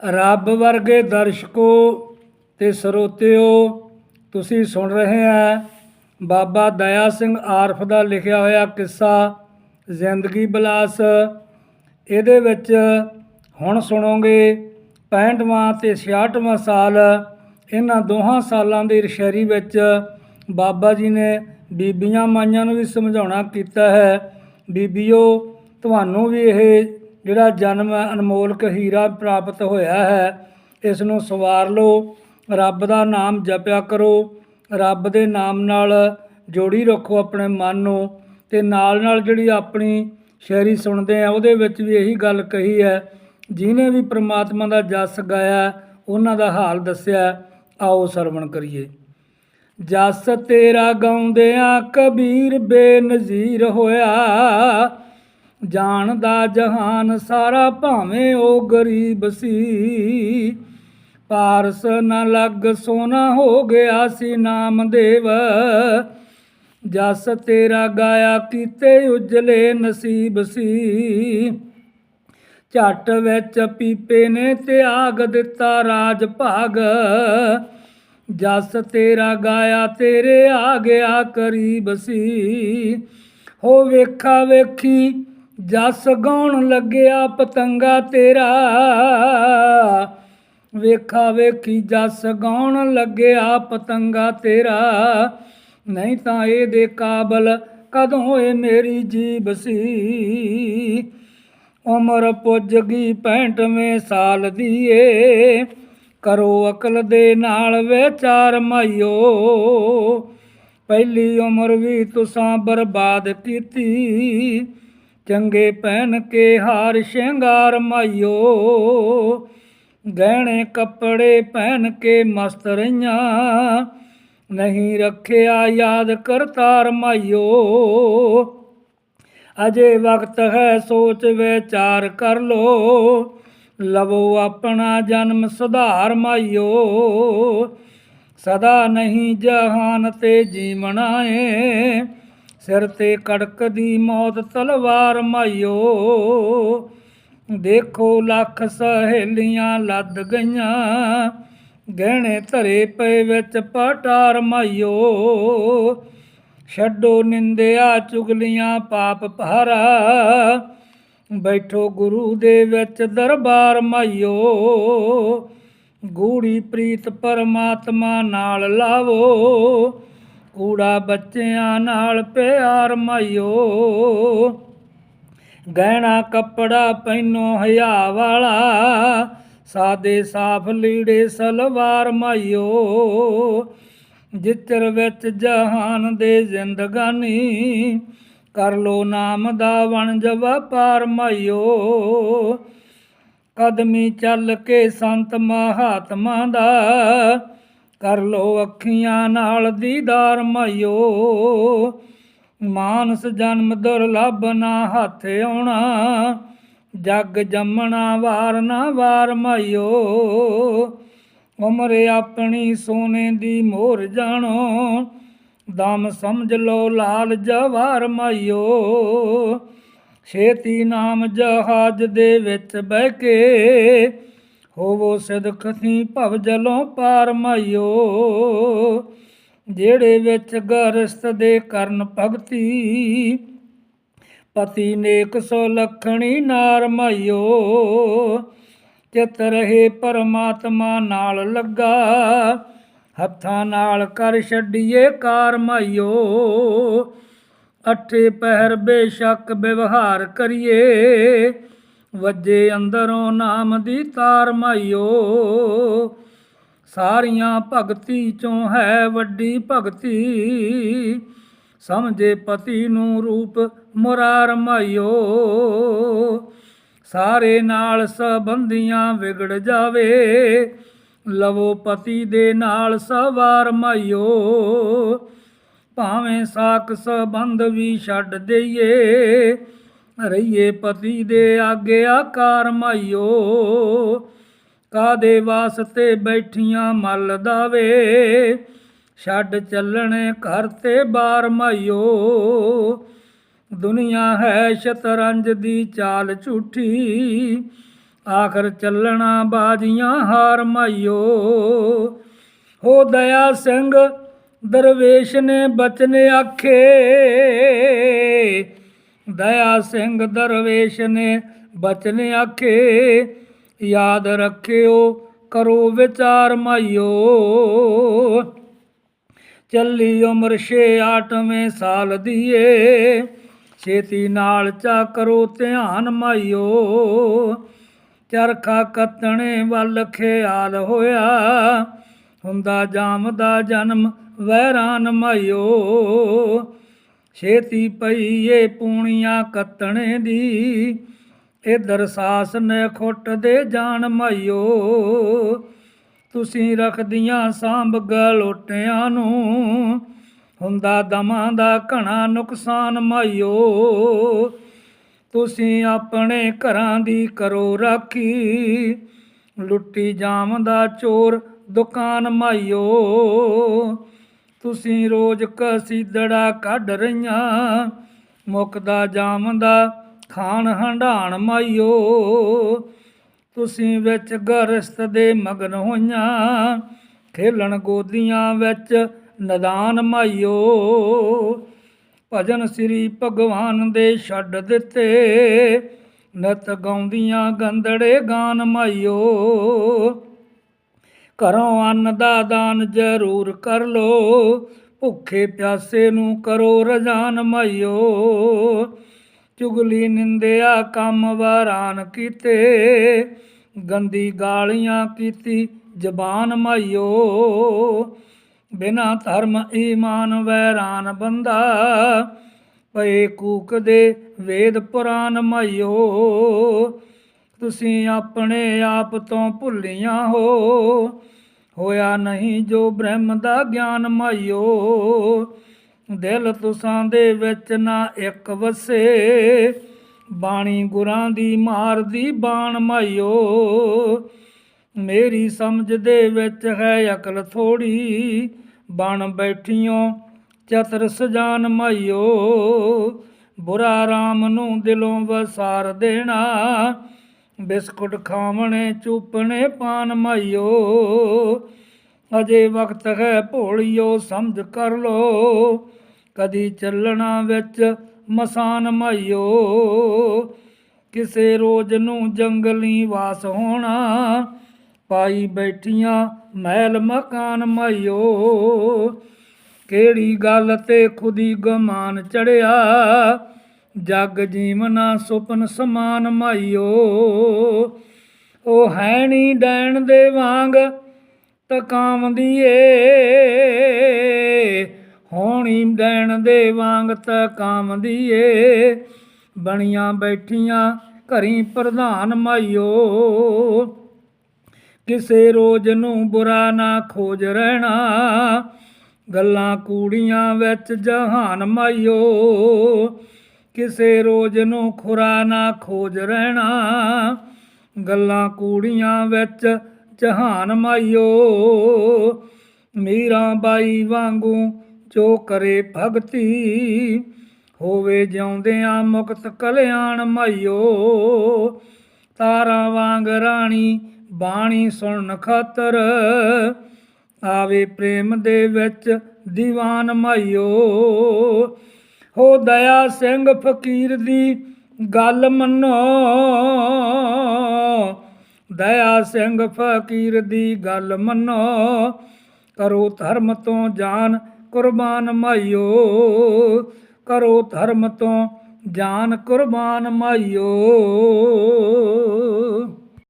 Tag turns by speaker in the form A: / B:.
A: ਰੱਬ ਵਰਗੇ ਦਰਸ਼ਕੋ ਤੇ ਸਰੋਤਿਓ, ਤੁਸੀਂ ਸੁਣ ਰਹੇ ਆ ਬਾਬਾ ਦਇਆ ਸਿੰਘ ਆਰਫ ਦਾ ਲਿਖਿਆ ਹੋਇਆ ਕਿੱਸਾ, ਜ਼ਿੰਦਗੀ ਬਲਾਸ। ਇਹਦੇ ਵਿੱਚ ਹੁਣ ਸੁਣੋਗੇ 65ਵਾਂ ਤੇ 66ਵਾਂ ਸਾਲ, ਇਹਨਾਂ ਦੋਹਾਂ ਸਾਲਾਂ ਦੀ ਰਸ਼ੇਰੀ ਵਿੱਚ ਬਾਬਾ ਜੀ ਨੇ ਬੀਬੀਆਂ ਮਾਈਆਂ ਨੂੰ ਵੀ ਸਮਝਾਉਣਾ ਕੀਤਾ ਹੈ। ਬੀਬੀਓ, ਤੁਹਾਨੂੰ ਵੀ ਇਹ ਜਿਹੜਾ ਜਨਮ ਹੈ, ਅਨਮੋਲਕ ਹੀਰਾ ਪ੍ਰਾਪਤ ਹੋਇਆ ਹੈ ਇਸ ਨੂੰ ਸਵਾਰ ਲਓ ਰੱਬ ਦਾ ਨਾਮ ਜਪਿਆ ਕਰੋ ਰੱਬ ਦੇ ਨਾਮ ਨਾਲ ਜੋੜੀ ਰੱਖੋ ਆਪਣੇ ਮਨ ਨੂੰ ਤੇ ਨਾਲ ਨਾਲ ਜਿਹੜੀ ਆਪਣੀ ਸ਼ਾਇਰੀ ਸੁਣਦੇ ਆ ਉਹਦੇ ਵਿੱਚ ਵੀ ਇਹੀ ਗੱਲ ਕਹੀ ਹੈ ਜਿਨੇ ਵੀ ਪ੍ਰਮਾਤਮਾ ਦਾ ਜਸ ਗਾਇਆ ਉਹਨਾਂ ਦਾ ਹਾਲ ਦੱਸਿਆ ਆਓ ਸਰਵਣ ਕਰੀਏ। ਜਸ ਤੇਰਾ ਗਾਉਂਦਿਆਂ ਕਬੀਰ ਬੇਨਜ਼ੀਰ ਹੋਇਆ ਜਾਣਦਾ ਜਹਾਨ ਸਾਰਾ ਭਾਵੇਂ ਉਹ ਗਰੀਬ ਸੀ। ਪਾਰਸ ਨਾ ਲੱਗ ਸੋਨਾ ਹੋ ਗਿਆ ਸੀ ਨਾਮਦੇਵ। ਜਸ ਤੇਰਾ ਗਾਇਆ ਕੀਤੇ ਉਜਲੇ ਨਸੀਬ ਸੀ। ਝੱਟ ਵਿੱਚ ਪੀਪੇ ਨੇ ਤਿਆਗ ਦਿੱਤਾ ਰਾਜ ਭਾਗ। ਜਸ ਤੇਰਾ ਗਾਇਆ ਤੇਰੇ ਆ ਗਿਆ ਕਰੀਬ ਸੀ। ਹੋ ਵੇਖਾ ਵੇਖੀ ਜਸ ਗਾਉਣ ਲੱਗਿਆ ਪਤੰਗਾ ਤੇਰਾ। ਵੇਖਾ ਵੇਖੀ ਜਸ ਗਾਉਣ ਲੱਗਿਆ ਪਤੰਗਾ ਤੇਰਾ। ਨਹੀਂ ਤਾਂ ਇਹਦੇ ਕਾਬਲ ਕਦੋਂ ਇਹ ਮੇਰੀ ਜੀਬ ਸੀ। ਉਮਰ ਪੁੱਜ ਗਈ 65ਵੇਂ ਸਾਲ ਦੀ ਏ। ਕਰੋ ਅਕਲ ਦੇ ਨਾਲ ਵਿਚਾਰ ਮਾਈਓ। ਪਹਿਲੀ ਉਮਰ ਵੀ ਤੁਸਾਂ ਬਰਬਾਦ ਕੀਤੀ। ਚੰਗੇ ਪਹਿਨ ਕੇ ਹਾਰ ਸ਼ਿੰਗਾਰ ਮਾਈਓ। ਗਹਿਣੇ ਕੱਪੜੇ ਪਹਿਨ ਕੇ ਮਸਤ ਰਹੀਆਂ, ਨਹੀਂ ਰੱਖਿਆ ਯਾਦ ਕਰਤਾਰ ਮਾਈਓ। ਅਜੇ ਵਕਤ ਹੈ ਸੋਚ ਵਿਚਾਰ ਕਰ ਲੋ, ਲਵੋ ਆਪਣਾ ਜਨਮ ਸੁਧਾਰ ਮਾਈਓ। ਸਦਾ ਨਹੀਂ ਜਹਾਨ ਤੇ ਜੀਵਣਾ ਏ ਸਿਰ ਤੇ ਕੜਕ ਦੀ ਮੌਤ ਤਲਵਾਰ ਮਾਈਓ। ਦੇਖੋ ਲੱਖ ਸਹੇਲੀਆਂ ਲੱਦ ਗਈਆਂ, ਗਹਿਣੇ ਧਰੇ ਪਏ ਵਿੱਚ ਪਟਾਰ ਮਾਈਓ। ਛੱਡੋ ਨਿੰਦਿਆ ਚੁਗਲੀਆਂ ਪਾਪ ਭਾਰਾ, ਬੈਠੋ ਗੁਰੂ ਦੇ ਵਿੱਚ ਦਰਬਾਰ ਮਾਈਓ। ਗੂੜੀ ਪ੍ਰੀਤ ਪਰਮਾਤਮਾ ਨਾਲ ਲਾਵੋ ਕੂੜਾ ਬੱਚਿਆਂ ਨਾਲ ਪਿਆਰ ਮਾਈਓ। ਗਹਿਣਾ ਕੱਪੜਾ ਪੈਨੋ ਹਿਆ ਵਾਲਾ, ਸਾਦੇ ਸਾਫ਼ ਲੀੜੇ ਸਲਵਾਰ ਮਾਈਓ। ਜਿੱਤਰ ਵਿੱਚ ਜਹਾਨ ਦੇ ਜ਼ਿੰਦਗਾਨੀ, ਕਰ ਲੋ ਨਾਮ ਦਾ ਵਣ ਜਵਾ ਪਾਰ ਮਾਈਓ। ਕਦਮੀ ਚੱਲ ਕੇ ਸੰਤ ਮਹਾਤਮਾ ਦਾ ਕਰ ਲੋ ਅੱਖੀਆਂ ਨਾਲ ਦੀਦਾਰ ਮਾਇਓ ਮਾਨਸ ਜਨਮ ਦੁਰਲਭ ਨਾ ਹੱਥ ਆਉਣਾ। ਜਗ ਜੰਮਣਾ ਵਾਰ ਨਾ ਵਾਰ ਮਾਇਓ ਉਮਰ ਆਪਣੀ ਸੋਨੇ ਦੀ ਮੋਰ ਜਾਣੋ। ਦਮ ਸਮਝ ਲੋ ਲਾਲ ਜਵਾਰ ਮਾਈਓ। ਛੇਤੀ ਨਾਮ ਜਹਾਜ ਦੇ ਵਿੱਚ ਬਹਿ ਕੇ ਹੋਵੋ ਸਿਦਕਤੀ ਭਵ ਜਲੋਂ ਪਾਰ ਮਾਈਓ, ਜਿਹੜੇ ਵਿੱਚ ਗਰਸਤ ਦੇ ਕਰਨ ਭਗਤੀ, ਪਤੀ ਨੇਕ ਸੋ ਲਖਣੀ ਨਾਰ ਮਾਈਓ, ਚਿਤ ਰਹੇ ਪਰਮਾਤਮਾ ਨਾਲ ਲੱਗਾ, ਹੱਥਾਂ ਨਾਲ ਕਰ ਛੱਡੀਏ ਕਾਰ ਮਾਈਓ, ਅੱਠੇ ਪਹਿਰ ਬੇਸ਼ੱਕ ਵਿਵਹਾਰ ਕਰੀਏ ਵੱਜੇ ਅੰਦਰੋਂ ਨਾਮ ਦੀ ਤਾਰ ਮਾਈਓ। ਸਾਰੀਆਂ ਭਗਤੀ ਚੋਂ ਹੈ ਵੱਡੀ ਭਗਤੀ। ਸਮਝੇ ਪਤੀ ਨੂੰ ਰੂਪ ਮੁਰਾਰ ਮਾਈਓ। ਸਾਰੇ ਨਾਲ ਸੰਬੰਧੀਆਂ ਵਿਗੜ ਜਾਵੇ। ਲਵੋ ਪਤੀ ਦੇ ਨਾਲ ਸਵਾਰ ਮਾਈਓ। ਭਾਵੇਂ ਸਾਕ ਸੰਬੰਧ ਵੀ ਛੱਡ ਦਈਏ। ਰਹੀਏ ਪਤੀ ਦੇ ਆਗਿਆਕਾਰ ਮਾਈਓ, ਕਾਦੇ ਵਾਸਤੇ ਬੈਠੀਆਂ ਮੱਲ ਦਾਵੇ? ਛੱਡ ਚੱਲਣੇ ਘਰ ਤੇ ਬਾਰ ਮਾਈਓ, ਦੁਨੀਆ ਹੈ ਸ਼ਤਰੰਜ ਦੀ ਚਾਲ ਝੂਠੀ। ਆਖਰ ਚੱਲਣਾ ਬਾਜੀਆਂ ਹਾਰ ਮਾਈਓ। ਹੋ ਦਇਆ ਸਿੰਘ, ਦਰਵੇਸ਼ ਨੇ ਬਚਨੇ ਆਖੇ। ਦਇਆ ਸਿੰਘ ਦਰਵੇਸ਼ ਨੇ ਬਚਨ ਆਖੇ, ਯਾਦ ਰੱਖਿਓ, ਕਰੋ ਵਿਚਾਰ ਮਾਇਓ ਚੱਲੀ ਉਮਰ ਛੇ ਆਠਵੇਂ ਸਾਲ ਦੀਏ, ਛੇਤੀ ਨਾਲ ਚਾ ਕਰੋ ਧਿਆਨ ਮਾਇਓ ਚਰਖਾ ਕੱਤਣੇ ਵੱਲ ਖਿਆਲ ਹੋਇਆ, ਹੁੰਦਾ ਜਾਮ ਦਾ ਜਨਮ ਵੈਰਾਨ ਮਾਇਓ ਛੇਤੀ ਪਈਏ ਪੂਣੀਆਂ ਕੱਤਣੇ ਦੀ। ਇਧਰ ਸਾਸ ਨੇ ਖੁੱਟ ਦੇ ਜਾਣ ਮਾਈਓ। ਤੁਸੀਂ ਰੱਖਦੀਆਂ ਸਾਂਭ ਗਲੋਟਿਆਂ ਨੂੰ। ਹੁੰਦਾ ਦਮਾਂ ਦਾ ਘਣਾ ਨੁਕਸਾਨ ਮਾਈਓ। ਤੁਸੀਂ ਆਪਣੇ ਘਰਾਂ ਦੀ ਕਰੋ ਰਾਖੀ। ਲੁੱਟੀ ਜਾਮ ਦਾ ਚੋਰ ਦੁਕਾਨ ਮਾਈਓ। ਤੁਸੀਂ ਰੋਜ਼ ਕਸੀਦੜਾ ਕੱਢ ਰਹੀਆਂ। ਮੁਕਦਾ ਜਾਮਦਾ ਖਾਣ ਹੰਡਾਣ ਮਾਈਓ। ਤੁਸੀਂ ਵਿੱਚ ਗਰਸਤ ਦੇ ਮਗਨ ਹੋਈਆਂ। ਖੇਲਣ ਗੋਦੀਆਂ ਵਿੱਚ ਨਦਾਨ ਮਾਈਓ। ਭਜਨ ਸ੍ਰੀ ਭਗਵਾਨ ਦੇ ਛੱਡ ਦਿੱਤੇ। ਨਤ ਗਾਉਂਦੀਆਂ ਗੰਦੜੇ ਗਾਨ ਮਾਈਓ। ਘਰੋਂ ਅੰਨ ਦਾ ਦਾਨ ਜ਼ਰੂਰ ਕਰ ਲੋ, ਭੁੱਖੇ ਪਿਆਸੇ ਨੂੰ ਕਰੋ ਰਜਾਨ ਮਾਈਓ। ਚੁਗਲੀ ਨਿੰਦਿਆ ਕੰਮ ਵਾਰਾਨ ਕੀਤੇ, ਗੰਦੀ ਗਾਲੀਆਂ ਕੀਤੀ ਜ਼ਬਾਨ ਮਾਈਓ। ਬਿਨਾ ਧਰਮ ਈਮਾਨ ਵੈਰਾਨ ਬੰਦਾ ਪਏ ਕੂਕ ਦੇ ਵੇਦ ਪੁਰਾਨ ਮਾਈਓ। ਤੁਸੀਂ ਆਪਣੇ ਆਪ ਤੋਂ ਭੁੱਲੀਆਂ ਹੋ ਹੋਇਆ ਨਹੀਂ ਜੋ ਬ੍ਰਹਮ ਦਾ ਗਿਆਨ ਮਾਈਓ। ਦਿਲ ਤੁਸਾਂ ਦੇ ਵਿੱਚ ਨਾ ਇੱਕ ਵਸੇ। ਬਾਣੀ ਗੁਰਾਂ ਦੀ ਮਾਰ ਦੀ ਬਾਣ ਮਾਈਓ। ਮੇਰੀ ਸਮਝ ਦੇ ਵਿੱਚ ਹੈ ਅਕਲ ਥੋੜੀ ਬਣ ਬੈਠੀਓ ਚਤਰ ਸਜਾਨ ਮਾਈਓ। ਬੁਰਾ ਰਾਮ ਨੂੰ ਦਿਲੋਂ ਵਸਾਰ ਦੇਣਾ। ਬਿਸਕੁਟ ਖਾਵਣੇ, ਚੂਪਣੇ ਪਾਨ ਮਾਈਓ। ਅਜੇ ਵਕਤ ਹੈ ਭੋਲਿਓ, ਸਮਝ ਕਰ ਲੋ। ਕਦੀ ਚੱਲਣਾ ਵਿੱਚ ਮਸਾਨ ਮਾਈਓ। ਕਿਸੇ ਰੋਜ਼ ਨੂੰ ਜੰਗਲੀ ਵਾਸ ਹੋਣਾ, ਪਾਈ ਬੈਠੀਆਂ ਮਹਿਲ ਮਕਾਨ ਮਾਈਓ। ਕਿਹੜੀ ਗੱਲ ਤੇ ਖੁਦੀ ਗਮਾਨ ਚੜਿਆ ਜਗ ਜੀਵਨਾ ਸੁਪਨ ਸਮਾਨ ਮਾਈਓ। ਉਹ ਹੈ ਨੀ ਡੈਣ ਦੇ ਵਾਂਗ ਤਕਾਮਦੀ ਏ ਹੋਣੀ ਡੈਣ ਦੇ ਵਾਂਗ ਤਕਾਮਦੀ ਏ ਬਣੀਆਂ ਬੈਠੀਆਂ ਘਰੀ ਪ੍ਰਧਾਨ ਮਾਈਓ। ਕਿਸੇ ਰੋਜ਼ ਨੂੰ ਬੁਰਾ ਨਾ ਖੋਜ ਰਹਿਣਾ। ਗੱਲਾਂ ਕੂੜੀਆਂ ਵਿੱਚ ਜਹਾਨ ਮਾਈਓ। ਕਿਸੇ ਰੋਜ਼ ਨੂੰ ਖੁਰਾ ਨਾ ਖੋਜ ਰਹਿਣਾ। ਗੱਲਾਂ ਕੂੜੀਆਂ ਵਿੱਚ ਜਹਾਨ ਮਾਈਓ। ਮੀਰਾਂ ਬਾਈ ਵਾਂਗੂ ਜੋ ਕਰੇ ਭਗਤੀ, ਹੋਵੇ ਜਿਉਂਦਿਆਂ ਮੁਕਤ ਕਲਿਆਣ ਮਾਈਓ। ਤਾਰਾ ਵਾਂਗ ਰਾਣੀ ਬਾਣੀ ਸੁਣਨ ਖਾਤਰ ਆਵੇ ਪ੍ਰੇਮ ਦੇ ਵਿੱਚ ਦੀਵਾਨ ਮਾਈਓ। ਹੋ ਦਇਆ ਸਿੰਘ ਫਕੀਰ ਦੀ ਗੱਲ ਮੰਨੋ। ਦਇਆ ਸਿੰਘ ਫਕੀਰ ਦੀ ਗੱਲ ਮੰਨੋ। ਕਰੋ ਧਰਮ ਤੋਂ ਜਾਨ ਕੁਰਬਾਨ ਮਾਈਓ। ਕਰੋ ਧਰਮ ਤੋਂ ਜਾਨ ਕੁਰਬਾਨ ਮਾਈਓ।